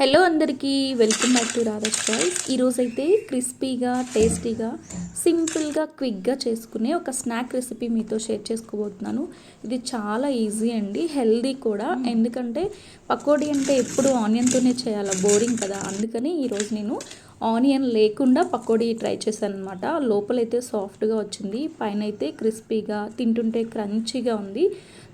Hello అందరికీ welcome back to Radha choice. ఈరోజైతే క్రిస్పీగా టేస్టీగా సింపుల్గా క్విక్గా చేసుకునే ఒక స్నాక్ రెసిపీ మీతో షేర్ చేసుకోబోతున్నాను. ఇది చాలా ఈజీ అండి హెల్దీ కూడా. ఎందుకంటే పకోడీ అంటే ఎప్పుడు ఆనియన్తోనే చేయాలా? బోరింగ్ కదా. అందుకని ఈరోజు నేను ఆనియన్ లేకుండా పకోడీ ట్రై చేశాను అనమాట లోపలైతే సాఫ్ట్గా వచ్చింది పైన అయితే క్రిస్పీగా తింటుంటే క్రంచీగా ఉంది.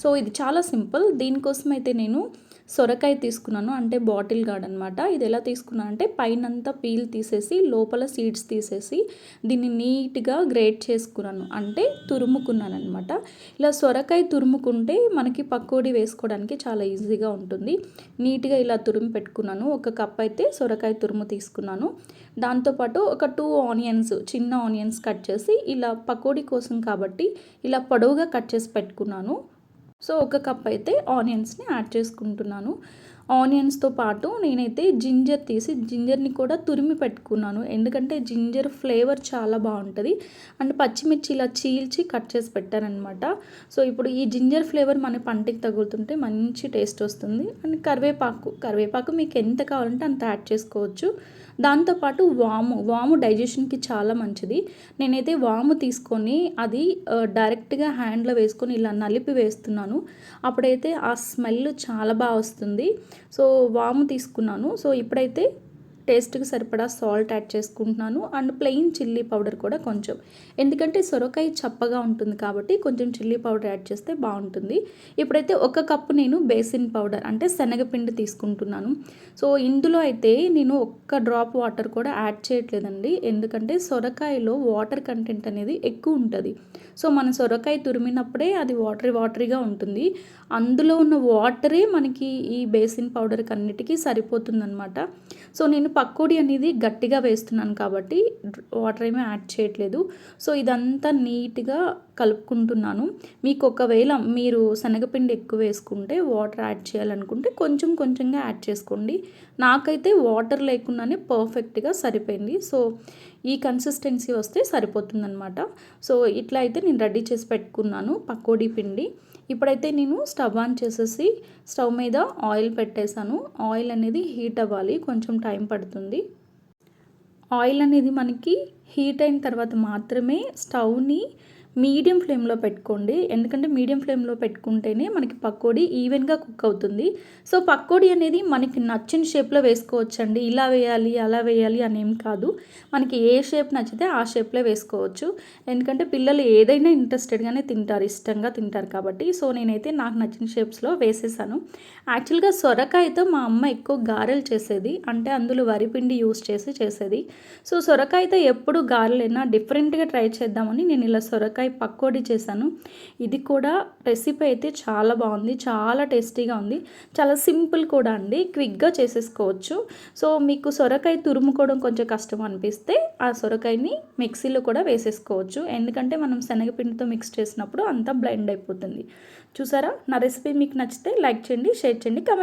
సో ఇది చాలా సింపుల్. దీనికోసం అయితే నేను సొరకాయ తీసుకున్నాను అంటే బాటిల్ గార్డ్ అనమాట ఇది ఎలా తీసుకున్నాను అంటే పైనంతా పీల్ తీసేసి లోపల సీడ్స్ తీసేసి దీన్ని నీట్గా గ్రేట్ చేసుకున్నాను. అంటే తురుముకున్నాను అనమాట ఇలా సొరకాయ తురుముకుంటే మనకి పకోడీ వేసుకోవడానికి చాలా ఈజీగా ఉంటుంది. నీట్గా ఇలా తురుము పెట్టుకున్నాను. ఒక కప్ అయితే సొరకాయ తురుము తీసుకున్నాను. దాంతోపాటు ఒక టూ ఆనియన్స్ చిన్న ఆనియన్స్ కట్ చేసి ఇలా పకోడీ కోసం కాబట్టి ఇలా పొడవుగా కట్ చేసి పెట్టుకున్నాను. సో ఒక కప్ అయితే ఆనియన్స్ని యాడ్ చేసుకుంటున్నాను. ఆనియన్స్తో పాటు నేనైతే జింజర్ తీసి జింజర్ని కూడా తురిమి పెట్టుకున్నాను. ఎందుకంటే జింజర్ ఫ్లేవర్ చాలా బాగుంటుంది. అండ్ పచ్చిమిర్చి ఇలా చీల్చి కట్ చేసి పెట్టానమాట సో ఇప్పుడు ఈ జింజర్ ఫ్లేవర్ మన పంటికి తగులుతుంటే మంచి టేస్ట్ వస్తుంది. అండ్ కరివేపాకు కరివేపాకు మీకు ఎంత కావాలంటే అంత యాడ్ చేసుకోవచ్చు. దాంతోపాటు వాము వాము డైజెషన్కి చాలా మంచిది. నేనైతే వాము తీసుకొని అది డైరెక్ట్గా హ్యాండ్లో వేసుకొని ఇలా నలిపి వేస్తున్నాను. అప్పుడైతే ఆ స్మెల్ చాలా బాగా వస్తుంది. సో వాము తీసుకున్నాను. సో ఇప్పుడైతే టేస్ట్కి సరిపడా సాల్ట్ యాడ్ చేసుకుంటున్నాను. అండ్ ప్లెయిన్ చిల్లీ పౌడర్ కూడా కొంచెం. ఎందుకంటే సొరకాయ చప్పగా ఉంటుంది కాబట్టి కొంచెం చిల్లీ పౌడర్ యాడ్ చేస్తే బాగుంటుంది. ఇప్పుడైతే ఒక కప్పు నేను బేసిన్ పౌడర్ అంటే శనగపిండి తీసుకుంటున్నాను. సో ఇందులో అయితే నేను ఒక్క డ్రాప్ వాటర్ కూడా యాడ్ చేయట్లేదండి. ఎందుకంటే సొరకాయలో వాటర్ కంటెంట్ అనేది ఎక్కువ ఉంటుంది. సో మన సొరకాయ తురిమినప్పుడే అది వాటరీ వాటరీగా ఉంటుంది. అందులో ఉన్న వాటరే మనకి ఈ బేసిన్ పౌడర్కి అన్నిటికీ సరిపోతుందనమాట సో నేను పకోడీ అనేది గట్టిగా వేస్తున్నాను కాబట్టి వాటర్ ఏమీ యాడ్ చేయట్లేదు. సో ఇదంతా నీట్గా కలుపుకుంటున్నాను. మీకు ఒకవేళ మీరు శనగపిండి ఎక్కువ వేసుకుంటే వాటర్ యాడ్ చేయాలనుకుంటే కొంచెం కొంచెంగా యాడ్ చేసుకోండి. నాకైతే వాటర్ లేకుండానే పర్ఫెక్ట్గా సరిపోయింది. సో ఈ కన్సిస్టెన్సీ వస్తే సరిపోతుందనమాట సో ఇట్లా అయితే నేను రెడీ చేసి పెట్టుకున్నాను పకోడీ పిండి. ఇప్పుడైతే నేను స్టవ్ ఆన్ చేసేసి స్టవ్ మీద ఆయిల్ పెట్టేశాను. ఆయిల్ అనేది హీట్ అవ్వాలి. కొంచెం టైం పడుతుంది. ఆయిల్ అనేది మనకి హీట్ అయిన తర్వాత మాత్రమే స్టవ్ని మీడియం ఫ్లేమ్లో పెట్టుకోండి. ఎందుకంటే మీడియం ఫ్లేమ్లో పెట్టుకుంటేనే మనకి పకోడీ ఈవెన్గా కుక్ అవుతుంది. సో పకోడీ అనేది మనకి నచ్చిన షేప్లో వేసుకోవచ్చండి. ఇలా వేయాలి అలా వేయాలి అనేం కాదు. మనకి ఏ షేప్ నచ్చితే ఆ షేప్లో వేసుకోవచ్చు. ఎందుకంటే పిల్లలు ఏదైనా ఇంట్రెస్టెడ్గానే తింటారు ఇష్టంగా తింటారు కాబట్టి. సో నేనైతే నాకు నచ్చిన షేప్స్లో వేసేసాను. యాక్చువల్గా సొరకాయతో మా అమ్మ ఎక్కువ గారెలు చేసేది. అంటే అందులో వరిపిండి యూస్ చేసి చేసేది. సో సొరకాయతో ఎప్పుడు గారెలైనా డిఫరెంట్గా ట్రై చేద్దామని నేను ఇలా సొరకాయ సొరకాయ పకోడీ చేశాను. ఇది కూడా రెసిపీ అయితే చాలా బాగుంది చాలా టేస్టీగా ఉంది. చాలా సింపుల్ కూడా అండి క్విక్గా చేసేసుకోవచ్చు. సో మీకు సొరకాయ తురుముకోవడం కొంచెం కష్టం అనిపిస్తే ఆ సొరకాయని మిక్సీలో కూడా వేసేసుకోవచ్చు. ఎందుకంటే మనం శనగపిండితో మిక్స్ చేసినప్పుడు అంతా బ్లెండ్ అయిపోతుంది. చూసారా? నా రెసిపీ మీకు నచ్చితే లైక్ చేయండి షేర్ చేయండి కమెంట్